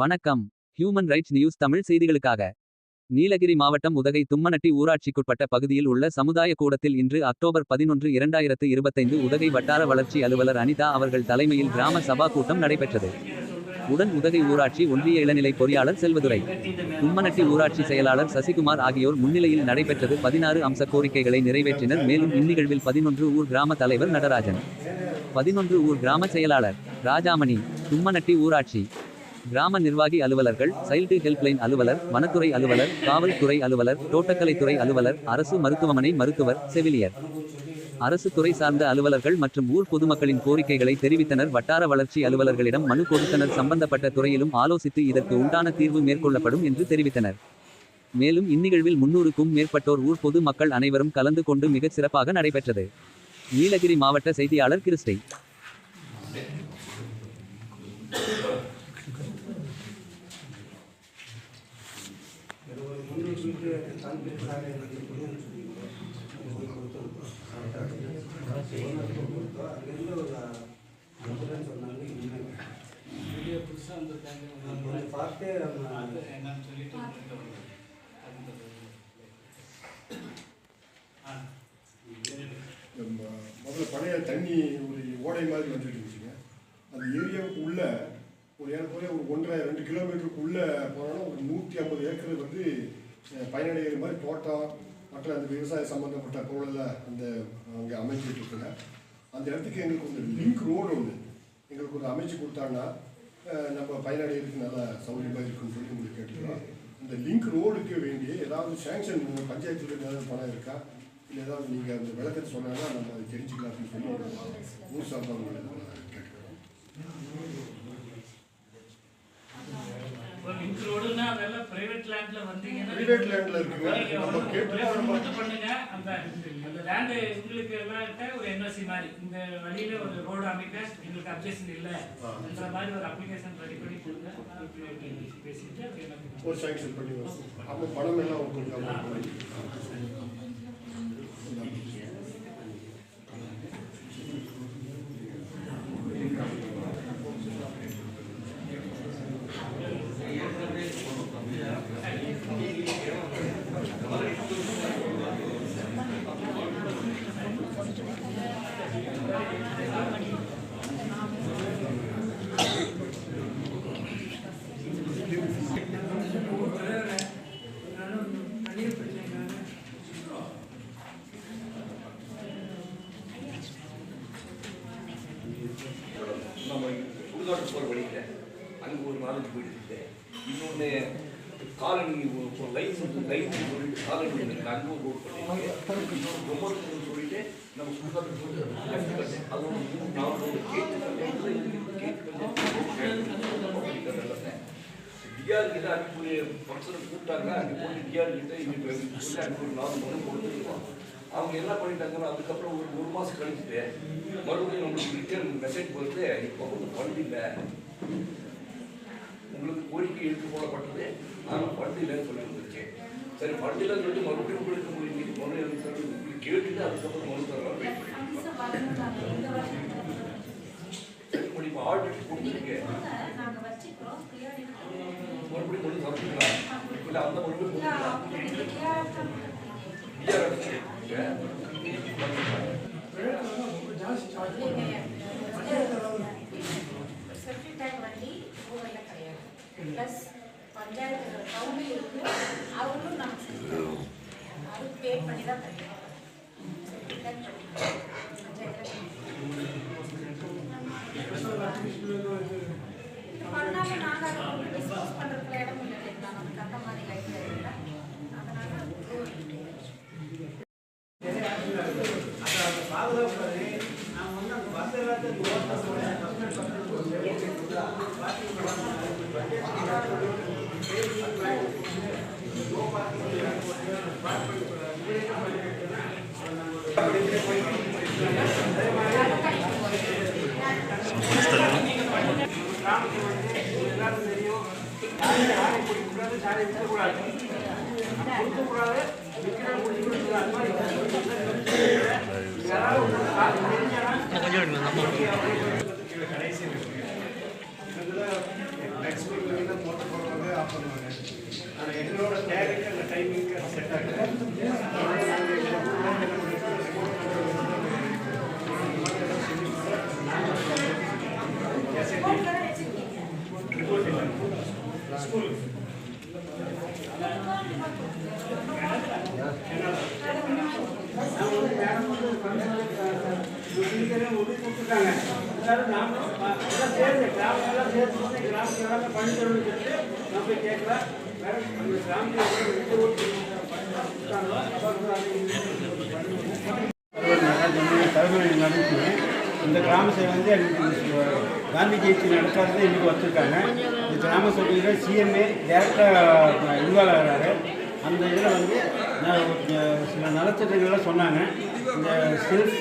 வணக்கம். Human rights news Tamil செய்திகளுக்காக. நீலகிரி மாவட்டம் உதகை தும்மனட்டி ஊராட்சிக்குட்பட்ட பகுதியில் உள்ள சமுதாய கூடத்தில் இன்று அக்டோபர் பதினொன்று இரண்டாயிரத்து இருபத்தைந்து உதகை வட்டார வளர்ச்சி அலுவலர் அனிதா அவர்கள் தலைமையில் கிராம சபா கூட்டம் நடைபெற்றது. உடன் உதகை ஊராட்சி ஒன்றிய இளநிலை பொறியாளர் செல்வதுரை தும்மனட்டி ஊராட்சி செயலாளர் சசிகுமார் ஆகியோர் முன்னிலையில் நடைபெற்றது பதினாறு அம்ச கோரிக்கைகளை நிறைவேற்றினர். மேலும் இந்நிகழ்வில் பதினொன்று ஊர் கிராம தலைவர் நடராஜன் பதினொன்று ஊர் கிராம செயலாளர் ராஜாமணி தும்மனட்டி ஊராட்சி கிராம நிர்வாகி அலுவலர்கள் சைல்டு ஹெல்ப்லைன் அலுவலர் வனத்துறை அலுவலர் காவல்துறை அலுவலர் தோட்டக்கலைத்துறை அலுவலர் அரசு மருத்துவமனை மருத்துவர் செவிலியர். அரசு துறை சார்ந்த அலுவலர்கள் மற்றும் ஊர் பொதுமக்களின் கோரிக்கைகளை தெரிவித்தனர். வட்டார வளர்ச்சி அலுவலர்களிடம் மனு கொடுத்தனர். சம்பந்தப்பட்ட துறையிலும் ஆலோசித்து இதற்கு உண்டான தீர்வு மேற்கொள்ளப்படும் என்று தெரிவித்தனர். மேலும் இந்நிகழ்வில் முன்னூறுக்கும் மேற்பட்டோர் ஊர் பொது மக்கள் அனைவரும் கலந்து கொண்டு மிகச் சிறப்பாக நடைபெற்றது. நீலகிரி மாவட்ட செய்தியாளர் கிறிஸ்டை. பார்த்து நம்ம நம்ம முதல்ல பழைய தண்ணி ஒரு ஓடை மாதிரி வந்துட்டு இருந்துச்சுங்க. அந்த ஏரியாவுக்கு உள்ள ஒரு ஏறக்குறைய ஒரு ஒன்றரை ரெண்டு கிலோமீட்டருக்கு உள்ள போனோம்னா ஒரு நூற்றி ஐம்பது ஏக்கர் வந்து பயனடைகிற மாதிரி தோட்டம் மற்ற அந்த விவசாய சம்மந்தப்பட்ட பொருளெல்லாம் அந்த அங்கே அமைஞ்சிட்டு இருக்குங்க அந்த இடத்துக்கு எங்களுக்கு ஒரு லிங்க் ரோடு ஒன்று எங்களுக்கு ஒரு அமைச்சு கொடுத்தாங்கன்னா நம்ம பயனடைகிறதுக்கு நல்லா சௌகரியமாக இருக்குன்னு சொல்லி உங்களுக்கு கேட்டுக்கிறோம். இந்த லிங்க் ரோடுக்கு வேண்டிய ஏதாவது சேங்ஷன் பஞ்சாயத்தில் ஏதாவது பணம் இருக்கா? இல்லை ஏதாவது நீங்கள் அந்த விளக்கத்தை சொன்னாங்கன்னா நம்ம அதை தெரிஞ்சுக்கலாம் அப்படின்னு சொல்லி ஊர் சார்பாக கேட்டுக்கிறோம். ரோடுன்னா அதெல்லாம் பிரைவேட் லேண்ட்ல வந்தீங்கன்னா இருக்குங்க. நம்ம கேட்டு நம்ம- மட்டும் பண்ணுங்க. அந்த அந்த லேண்ட் உங்களுக்கு எல்லாம் ஒரு என்ஓசி மாதிரி. இந்த வழியில ஒரு ரோடு அமைக்க எங்களுக்கு அப்ஜெக்ஷன் இல்ல. என்ற மாதிரி ஒரு அப்ளிகேஷன் ரெடி பண்ணி கொடுங்க. பேசிட்டு ஒரு சேங்ஷன் பண்ணி அப்போ பணம் எல்லாம் கொஞ்சம் amount பண்ணி. சுடுகாட்டு போகிற வழியில் அங்கே ஒரு நாலஞ்சு போயிட்டு இன்னொன்று காலனி லைன் லைன் சொல்லிட்டு காலனி இருக்கு. அங்கே ஒரு ரோடு பண்ணிட்டு ரொம்ப சொல்லிட்டு நம்ம சுடுகாட்டு போட்டு அது ஒரு மூணு நாலு ரோடு கேட்டு கேட்டு டிஆர் கிட்ட அனுப்பி ஒரு ஃபங்க்ஷனை கூப்பிட்டாங்க. அங்கே போட்டு டிஆர் கிட்ட இன்னைக்கு சொல்லி அன்னைக்கு ஒரு நாலு மணி கொடுத்துருவாங்க அவங்க என்ன பண்ணிட்டாங்கன்னா அதுக்கப்புறம் ஒரு ஒரு மாதம் கழிச்சுட்டு மறுபடியும் நம்மளுக்கு ரிட்டர்ன் மெசேஜ் போட்டு இப்போ வந்து ஃபண்ட் இல்லை உங்களுக்கு கோரிக்கை எடுத்து போடப்பட்டது. ஆனால் ஃபண்ட் இல்லைன்னு சொல்லி வந்துருக்கேன் சரி ஃபண்ட் இல்லைன்னு சொல்லிட்டு மறுபடியும் உங்களுக்கு உங்களுக்கு மனு சொல்லி உங்களுக்கு கேட்டுட்டு அதுக்கப்புறம் மனு தரலாம் வெயிட் சரி இப்போ ஆர்டர் மறுபடியும் மனு தரட்டுங்களா இல்லை அந்த மறுபடியும் ಸೆಪ್ಟಿಕ್ ಟ್ಯಾಂಕ್ ಮಾಡಿ ಹೂವೆಲ್ಲ ಕರೆಯೋದು ಪ್ಲಸ್ ಪಂಚಾಯತ್ ಟೌನಲ್ಲಿ ಇರೋದು ಅವರು ನಮ್ಗೆ ಅದಕ್ಕೆ ಪೇ ಮಾಡಿದ ಕರೆಯೋದು நெக்ஸ்ட் வீக்ல ஸ்டாப் பண்ணுவாங்க ஆனால் எங்களோட தேவைக்கு அந்த டைமிங்க்கு அது செட் ஆகுது ஸ்கூல்ல தான் வச்சிருக்கீங்க உறுதி கொடுத்துருக்காங்க எல்லாரும் நாம எல்லாம் சேர்ந்து கிராமம் எல்லாம் சேர்ந்து வந்து கிராமத்தில் எல்லாமே பண்ணி தரணும்னு சொல்லிட்டு நான் போய் கேட்கலாம் வேற அந்த கிராமத்தில் எவ்வளவு எந்த ஊருக்கு கொடுத்தாங்களோ அப்போ தகவல் நடந்துச்சு இந்த கிராம சபை வந்து எங்களுக்கு காந்தி ஜெயந்தி நடக்காதது இன்னைக்கு வச்சுருக்காங்க. இந்த கிராம சபையில் சிஎம்ஏ டேரக்டாக இன்வால்வ் ஆகிறாரு அந்த இதில் வந்து நான் சில நலத்திட்டங்கள்லாம் சொன்னாங்க. இந்த செல்ஃப்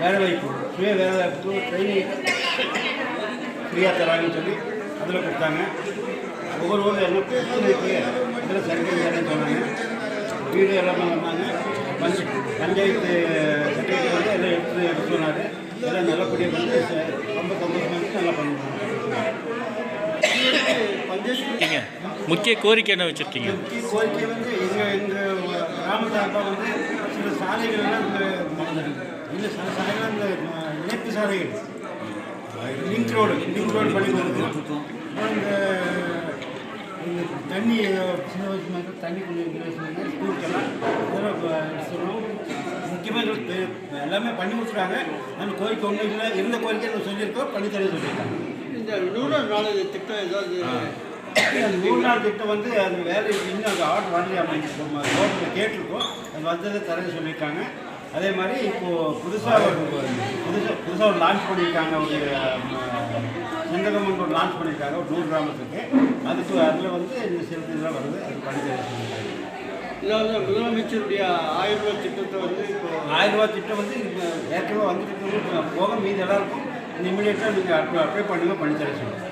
வேலைவாய்ப்பு சுய வேலைவாய்ப்பு ட்ரைனிங் ஃப்ரீயாக தராங்கன்னு சொல்லி அதில் கொடுத்தாங்க. ஒவ்வொரு ஊரில் என்ன பிரச்சனை இருக்குது இதில் சரி சொன்னாங்க. வீடு எல்லாமே வந்தாங்க பஞ்சாயத்து சர்டிஃபிகேட் வந்து எல்லாம் எடுத்து எடுத்து சொன்னார். எல்லாம் நல்லபடியாக வந்து ரொம்ப சந்தோஷமாக இருந்து நல்லா பண்ணுவாங்க. பஞ்சாயத்து முக்கிய கோரிக்கை என்ன வச்சுருக்கீங்க? முக்கிய கோரிக்கை வந்து எங்கள் எங்கள் கிராம சார்பாக வந்து சில சாலைகள்லாம் இந்த சில சாலைகள் அஹ், இணைப்பு சாலைகள். லிங்க் ரோடு லிங்க் ரோடு பண்ணி அப்புறம் இந்த தண்ணி தண்ணி கொஞ்சம் ஸ்கூலுக்கெல்லாம். சொல்லணும் முக்கியமாக எங்களுக்கு எல்லாமே பண்ணி கொடுத்துருக்காங்க அந்த கோரிக்கை ஒன்றும் இல்லை. இருந்த கோரிக்கை நம்ம சொல்லியிருக்கோம். பண்ணித்தர சொல்லியிருக்காங்க. இந்த நூறு நாள் திட்டம் ஏதாவது நூறு நாள் திட்டம் வந்து அது வேலை இன்னும் அந்த ஆர்டர் வரலையா கவர்மெண்ட் கேட்டிருக்கோம். அது வந்ததை தரேன்னு சொல்லியிருக்காங்க. அதே மாதிரி இப்போது புதுசாக ஒரு புதுசாக புதுசாக ஒரு லான்ச் பண்ணியிருக்காங்க. ஒரு செந்தகமன் ஒரு லான்ச் பண்ணியிருக்காங்க. ஒரு நூறு கிராமத்துக்கு. அதுக்கு அதில் வந்து இந்த சில இதெல்லாம் வருது? அது பண்ணி தர முதலமைச்சருடைய ஆயிரம் ரூபாய் திட்டத்தை வந்து இப்போ ஆயிரம் ரூபாய் திட்டம் வந்து ஏற்கனவே வந்துட்டு போக மீதி எல்லாருக்கும் இமீடியட்டாக நீங்கள் அப்ளை பண்ணுங்கள் பண்ணி தர சொல்லுங்கள்